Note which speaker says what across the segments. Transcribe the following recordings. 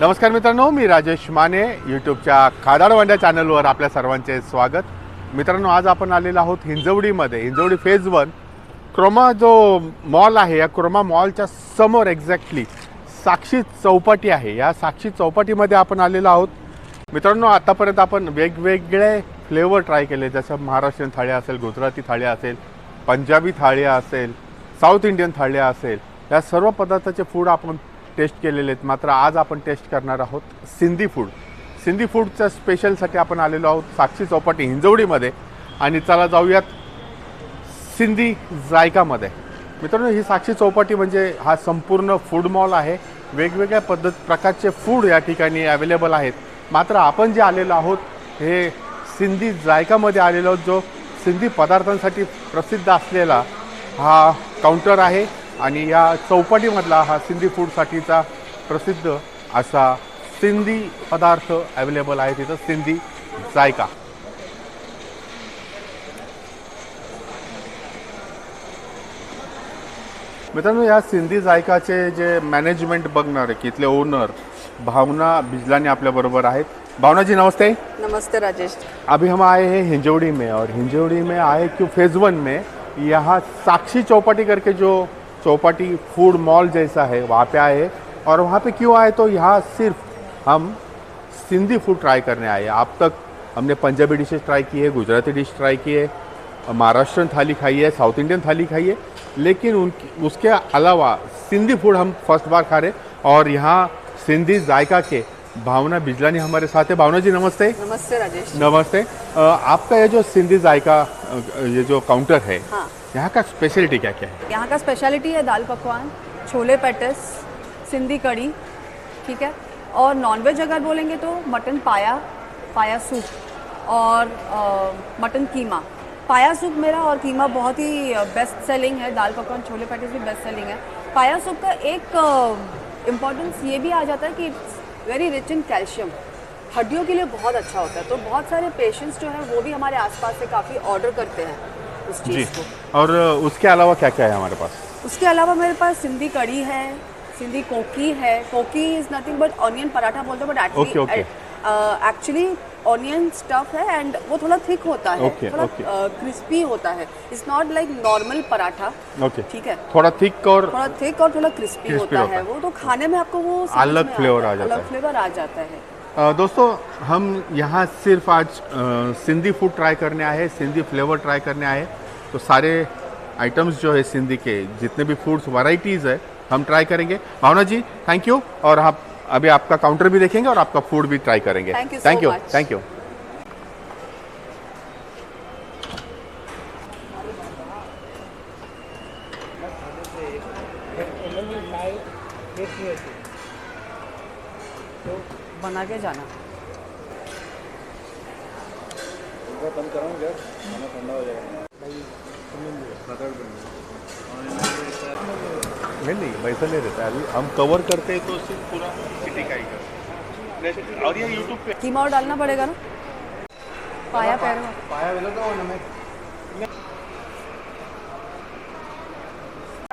Speaker 1: नमस्कार मित्रांनो मी राजेश माने यूट्यूबच्या खादाडवांड्या चॅनलवर आपल्या सर्वांचे स्वागत. मित्रांनो आज आपण आलेलो आहोत हिंजवडीमध्ये हिंजवडी फेज वन क्रोमा जो मॉल आहे या क्रोमा मॉलच्या समोर एक्झॅक्टली साक्षी चौपाटी आहे. या साक्षी चौपाटीमध्ये आपण आलेलो आहोत. मित्रांनो आतापर्यंत आपण वेगवेगळे फ्लेवर ट्राय केले. जसं महाराष्ट्रीयन थाळ्या असेल गुजराती थाळी असेल पंजाबी थाळ्या असेल साऊथ इंडियन थाळ्या असेल या सर्व पदार्थाचे फूड आपण टेस्ट केलेले आहेत. मात्र आज आपण टेस्ट करणार आहोत सिंधी फूड सिंधी फूडच्या स्पेशलसाठी आपण आलेलो आहोत साक्षी चौपाटी हिंजवडीमध्ये. आणि चला जाऊयात सिंधी जायकामध्ये. मित्रांनो ही साक्षी चौपाटी म्हणजे हा संपूर्ण फूड मॉल आहे. वेगवेगळ्या पद्धत प्रकारचे फूड या ठिकाणी अवेलेबल आहेत. मात्र आपण जे आलेलो आहोत हे सिंधी जायकामध्ये आलेलो आहोत जो सिंधी पदार्थांसाठी प्रसिद्ध असलेला हा काउंटर आहे. आणि या चौपाटीमधला हा सिंधी फूडसाठीचा प्रसिद्ध असा सिंधी पदार्थ अवेलेबल आहे तिथं सिंधी जायका. मित्रांनो या सिंधी जायकाचे जे मॅनेजमेंट बघणार आहे की इथले ओनर भावना बिजलानी आपल्या बरोबर आहेत. भावना जी नमस्ते.
Speaker 2: नमस्ते राजेश.
Speaker 1: अभी हम आए हैं हिंजौड़ी में और हिंजौड़ी में आए क्यों फेज वन में? यहाँ साक्षी चौपाटी करके जो चौपाटी फ़ूड मॉल जैसा है, वहाँ पे आए और वहाँ पे क्यों आए? तो यहाँ सिर्फ़ हम सिंधी फ़ूड ट्राई करने आए अब तक हमने पंजाबी डिशेस ट्राई की है, गुजराती डिश ट्राई की है, महाराष्ट्रन थाली खाई है, साउथ इंडियन थाली खाई है, लेकिन उन, उसके अलावा सिंधी फ़ूड हम फ़र्स्ट बार खा रहे और यहाँ सिंधी जायका के भावना बिजलानी हमारे साथ है। भावना जी नमस्ते।
Speaker 2: नमस्ते राजेश।
Speaker 1: नमस्ते। आपका ये जो सिंधी जायका ये जो काउंटर है
Speaker 2: हाँ।
Speaker 1: यहाँ का स्पेशलिटी क्या क्या है?
Speaker 2: यहाँ का स्पेशलिटी है दाल पकवान छोले पैटिस सिंधी कड़ी ठीक है? और नॉनवेज अगर बोलेंगे तो मटन पाया पाया सूप और मटन कीमा। पाया सूप मेरा और कीमा बहुत ही बेस्ट सेलिंग है। दाल पकवान छोले पैटिस भी बेस्ट सेलिंग है। पाया सूप का एक इम्पॉर्टेंस ये भी आ जाता है कि it's very rich in calcium. हड्डियों के लिए बहुत अच्छा होता है। तो बहुत सारे पेशेंट्स जो हैं वो भी हमारे आसपास से काफ़ी ऑर्डर करते हैं उस चीज़ को।
Speaker 1: और उसके अलावा क्या क्या है हमारे पास?
Speaker 2: उसके अलावा मेरे पास सिंधी कड़ी है सिंधी कोकी है। Koki is nothing but onion paratha बोलते हैं but
Speaker 1: okay.
Speaker 2: Actually onion stuff है एंड वो थोड़ा थिक होता है
Speaker 1: Okay,
Speaker 2: थोड़ा
Speaker 1: okay.
Speaker 2: क्रिस्पी होता है। It's not like normal paratha
Speaker 1: okay
Speaker 2: ठीक है?
Speaker 1: थोड़ा थिक और
Speaker 2: थोड़ा थिक और थोड़ा क्रिस्पी होता
Speaker 1: होता
Speaker 2: है
Speaker 1: है।
Speaker 2: वो तो खाने में आपको वो
Speaker 1: अलग
Speaker 2: आता
Speaker 1: आ
Speaker 2: है, अलग फ्लेवर आ जाता है।
Speaker 1: दोस्तों हम यहाँ सिर्फ़ आज सिंधी फ़ूड ट्राई करने आए हैं सिंधी फ्लेवर ट्राई करने आए तो सारे आइटम्स जो है सिंधी के जितने भी फूड्स वैरायटीज़ है हम ट्राई करेंगे। भावना जी थैंक यू और आप अभी आपका काउंटर भी देखेंगे और आपका फूड भी ट्राई करेंगे।
Speaker 2: Thank you so
Speaker 1: thank you
Speaker 2: much.
Speaker 1: Thank you
Speaker 2: बना के जाना।
Speaker 1: नहीं नहीं वैसा नहीं रहता अभी हम कवर करते हैं तो सिर्फ़ पूरा सिटी का ही करते और ये यूट्यूब पे
Speaker 2: कीमा और डालना पड़ेगा ना? पाया पैर में।
Speaker 1: पाया वेलो तो हमें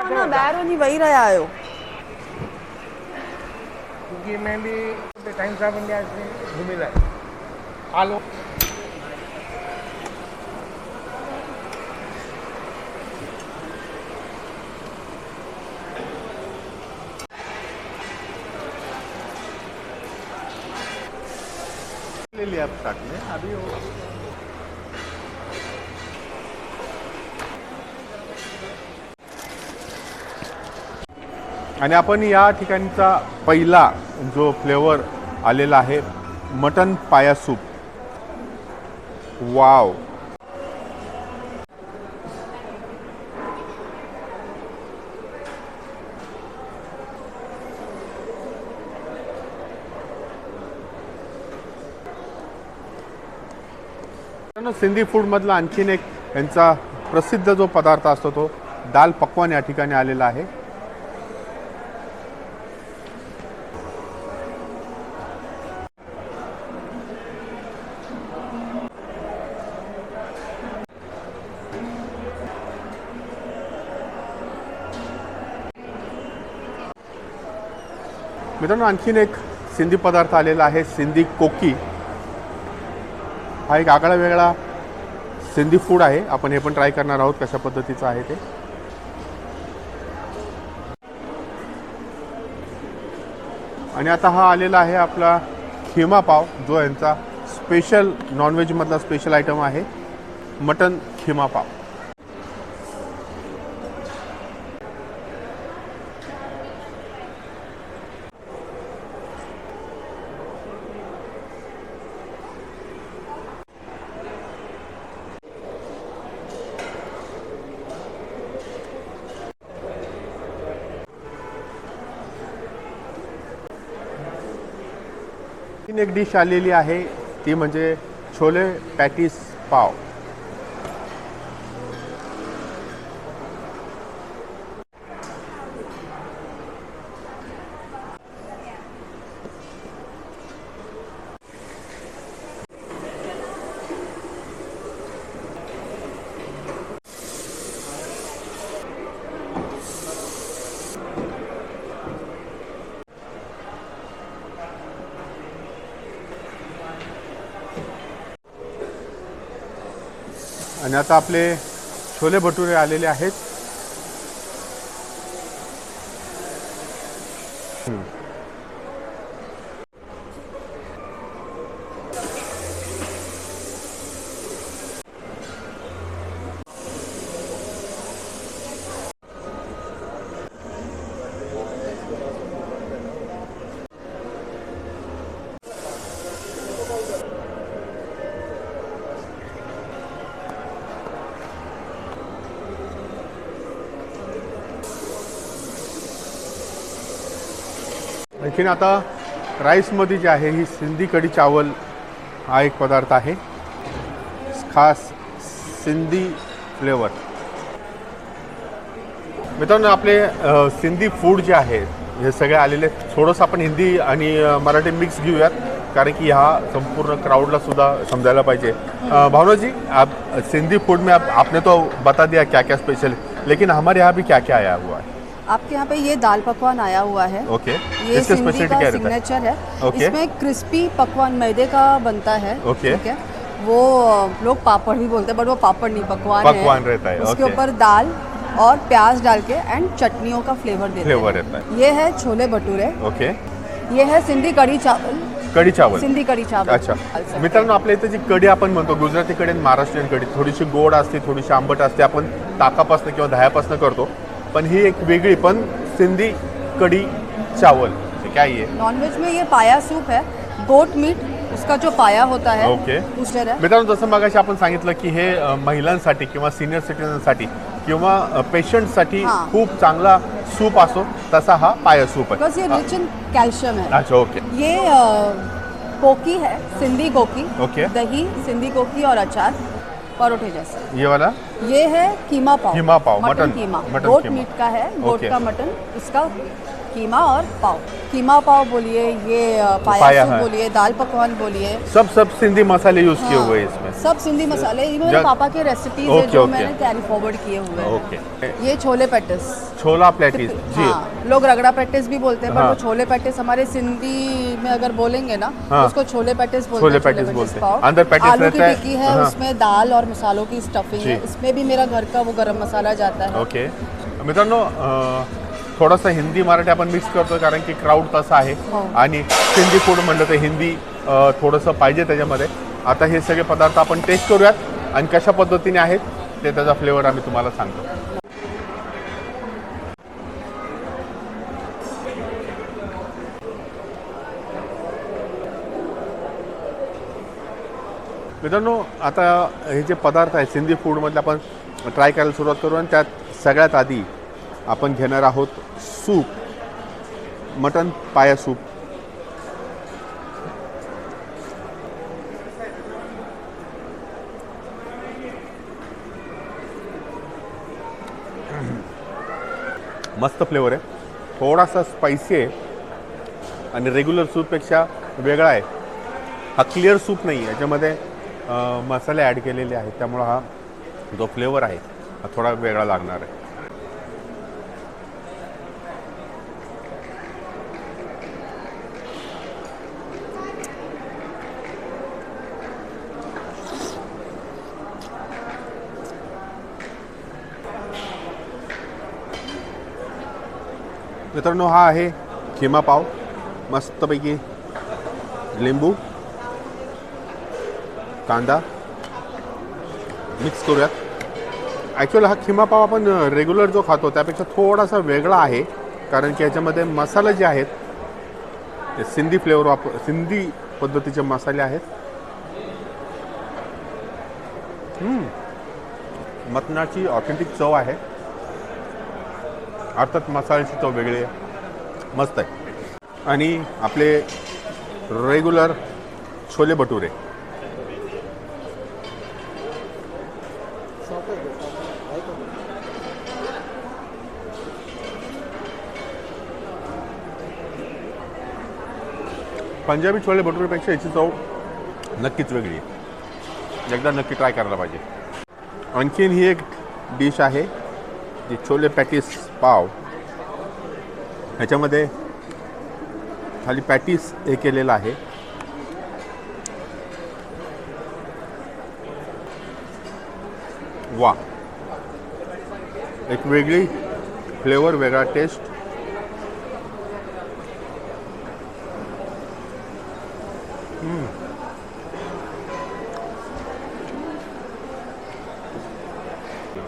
Speaker 2: ना ॿाहिरि वञी वेही रहिया आहियो
Speaker 3: क्योंकि मैं भी टाइम्स ऑफ़ इंडिया से घूमेला है। आलो
Speaker 1: ले लिया आप आणि आपण या ठिकाणचा पहिला जो फ्लेवर आलेला आहे मटन पाया सूप. वाव. मित्रांनो, सिंधी फूडमधला आणखीन एक यांचा प्रसिद्ध जो पदार्थ असतो तो दाल पकवान या ठिकाणी आलेला आहे. मित्रांनो आणखीन एक सिंधी पदार्थ आलेला आहे सिंधी कोकी. हा एक आगळा वेगळा सिंधी फूड आहे. आपण हे पण ट्राय करणार आहोत कशा पद्धतीचं आहे ते. आणि आता हा आलेला आहे आपला खिमा पाव जो यांचा स्पेशल नॉनव्हेजमधला स्पेशल आयटम आहे. मटन खिमा पाव. एक डिश आलेली आहे. ती म्हणजे छोले पॅटीस पाव. आणि आता आपले छोले भटुरे आलेले आहेत. आणखीन आता राईसमध्ये जी आहे ही सिंधी कढी चावल हा एक पदार्थ आहे. खास सिंधी फ्लेवर. मित्रांनो आपले सिंधी फूड जे आहे हे सगळे आलेले थोडंसं आपण हिंदी आणि मराठी मिक्स घेऊयात कारण की ह्या संपूर्ण क्राऊडला सुद्धा समजायला पाहिजे. भावनाजी आप सिंधी फूड में आप, आपने तो बता दिया क्या क्या स्पेशल लेकिन हमारे यहाँ भी क्या क्या आया हुआ है?
Speaker 2: आपके यहाँ पे ये दाल पकवान आया हुआ है।
Speaker 1: ओके।
Speaker 2: ये सिंधी का सिग्नेचर है?
Speaker 1: ओके।
Speaker 2: इसमें क्रिस्पी पकवान मैदे का बनता है।
Speaker 1: ओके।
Speaker 2: ठीक है? वो लोग पापड़ भी बोलते हैं बट वो पापड़ नहीं पकवान
Speaker 1: पकवान
Speaker 2: है
Speaker 1: रहता है,
Speaker 2: उसके ऊपर दाल और प्याज डाल के एंड चटनियों का फ्लेवर देते
Speaker 1: फ्लेवर रहता है।
Speaker 2: ये है छोले भटूरे।
Speaker 1: ओके।
Speaker 2: ये है सिंधी कढ़ी चावल।
Speaker 1: कढी चावल।
Speaker 2: सिंधी कढ़ी चावल।
Speaker 1: अच्छा। मित्रांनो आपल्या इथे जी कढी आपण म्हणतो गुजराती कढी आणि महाराष्ट्रीयन कढी थोडीशी गोड असते थोडीशी आंबट असते आपण ताकापासून किंवा दह्यापासून करतो. पण ही एक वेगळी पण सिंधी कढी चावल. हे काय आहे?
Speaker 2: नॉनवेज में ये पाया सूप है गोट मीट उसका जो पाया होता है
Speaker 1: ओके।
Speaker 2: है
Speaker 1: मित्रांनो जसं मगाशी आपण सांगितलं की हे महिलांसाठी किंवा सिनियर सिटीजनसाठी किंवा पेशंटसाठी
Speaker 2: हाँ.
Speaker 1: खूप चांगला सूप असो तसा हा पाया सूप आहे.
Speaker 2: बिकॉज़ ये रिच इन कैल्शियम है।
Speaker 1: अच्छा ओके
Speaker 2: ये कोकी है सिंधी कोकी।
Speaker 1: ओके।
Speaker 2: दही सिंधी कोकी और अचार। परोठे जैसे।
Speaker 1: ये वाला?
Speaker 2: ये है keema pav.
Speaker 1: Keema pav,
Speaker 2: mutton keema.
Speaker 1: Mutton
Speaker 2: goat. Meat का है गोट। का मटन। इसका कीमा और पाव। कीमा पाव बोलिए ये
Speaker 1: पाया
Speaker 2: बोलिए दाल पकवान बोलिए।
Speaker 1: सब सब सिंधी मसाले यूज़ किए
Speaker 2: हाँ,
Speaker 1: हुए इसमें।
Speaker 2: सब सिंधी मसाले ये मेरे पापा के रेसिपीज़ है जो मैंने कैरी फॉरवर्ड किए हुए हैं।
Speaker 1: ओके।
Speaker 2: ये छोले पैटिस।
Speaker 1: छोला पैटिस जी।
Speaker 2: हाँ, लोग रगड़ा पैटिस भी बोलते हैं पर
Speaker 1: हाँ।
Speaker 2: वो छोले पैटिस हमारे सिंधी में अगर बोलेंगे ना
Speaker 1: हाँ।
Speaker 2: तो उसको छोले पैटिस बोलते
Speaker 1: छोले
Speaker 2: हैं
Speaker 1: बोलते हैं। अंदर पेटिस
Speaker 2: आलू की टिक्की है
Speaker 1: हाँ।
Speaker 2: उसमें दाल और मसालों की स्टफिंग है। इसमें भी मेरा घर का वो गरम मसाला जाता है।
Speaker 1: ओके। मित्रांनो अं, थोडंसं हिंदी मराठी आपण मिक्स करतो कारण की क्राऊड तसा आहे.
Speaker 2: हो.
Speaker 1: आणि सिंधी फूड म्हणलं तर हिंदी थोडंसं पाहिजे त्याच्यामध्ये. आता हे सगळे पदार्थ आपण टेस्ट करूयात आणि कशा पद्धतीने आहेत ते त्याचा फ्लेवर आम्ही तुम्हाला सांगतो. मित्रांनो आता हे जे पदार्थ आहेत सिंधी फूडमधले आपण ट्राय करायला सुरुवात करू आणि त्यात सगळ्यात आधी आपण घेणार आहोत सूप. Mutton paya soup. मस्त फ्लेवर आहे. थोडासा स्पायसी आहे. आणि रेग्युलर सूपपेक्षा वेगळा आहे. हा क्लिअर सूप नाही आहे याच्यामध्ये मसाले ॲड केलेले आहेत. त्यामुळं हा जो फ्लेवर आहे हा थोडा वेगळा लागणार आहे. मित्रांनो हा आहे खिमा पाव. मस्तपैकी लिंबू कांदा मिक्स करूयात. ॲक्च्युअल हा खिमा पाव आपण रेग्युलर जो खातो त्यापेक्षा थोडासा वेगळा आहे. कारण की याच्यामध्ये मसाले जे आहेत ते सिंधी फ्लेवर वापर सिंधी पद्धतीचे मसाले आहेत. हम्म. मटणाची ऑथेंटिक चव आहे. अर्थात मसाल्याची चव वेगळी आहे. मस्त आहे. आणि आपले रेग्युलर छोले भटुरे. पंजाबी छोले भटुरेपेक्षा याची चव नक्कीच वेगळी आहे. एकदा नक्की ट्राय करायला पाहिजे. आणखीन ही एक डिश आहे जी छोले पॅटीस पाव. ह्याच्यामध्ये खाली पॅटीस हे केलेलं आहे. वा. एक वेगळी फ्लेवर वेगळा टेस्ट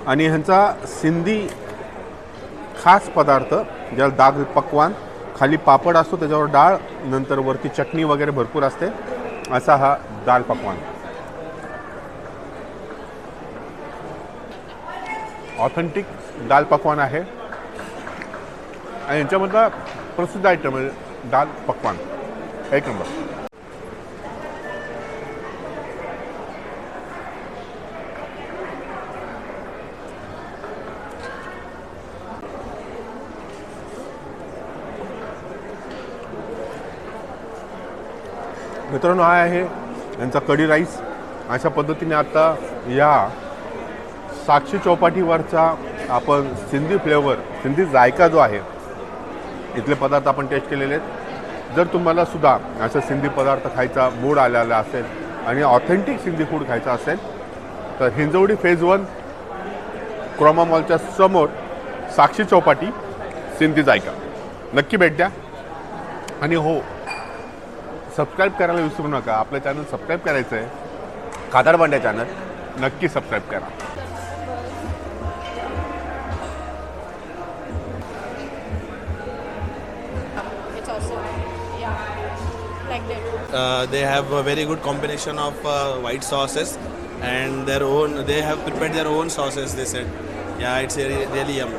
Speaker 1: आणि ह्यांचा सिंधी खास पदार्थ ज्याला दाल पकवान खाली पापड असतो त्याच्यावर डाळ नंतर वरती चटणी वगैरे भरपूर असते असा हा दाल पकवान. ऑथेंटिक दाल पकवान आहे. आणि यांच्यामधला प्रसिद्ध आयटम आहे दाल पकवान. एक नंबर मित्रांनो हा आहे यांचा कडी राईस. अशा पद्धतीने आता या साक्षी चौपाटीवरचा आपण सिंधी फ्लेवर सिंधी जायका जो आहे इथले पदार्थ आपण टेस्ट केलेले आहेत. जर तुम्हाला सुद्धा असं सिंधी पदार्थ खायचा मूड आलेला असेल आणि ऑथेंटिक सिंधी फूड खायचा असेल तर हिंजवडी फेज वन क्रोमा मॉलच्या समोर साक्षी चौपाटी सिंधी जायका. नक्की भेट द्या. आणि हो सबस्क्राईब करायला विसरू नका आपलं चॅनल सबस्क्राईब करायचं आहे खादाड बांड्या चॅनल नक्की सबस्क्राईब करा.
Speaker 4: Uh, they have a very good combination of uh, white sauces and their own. They have prepared their own sauces. They said, yeah, it's really, really yum.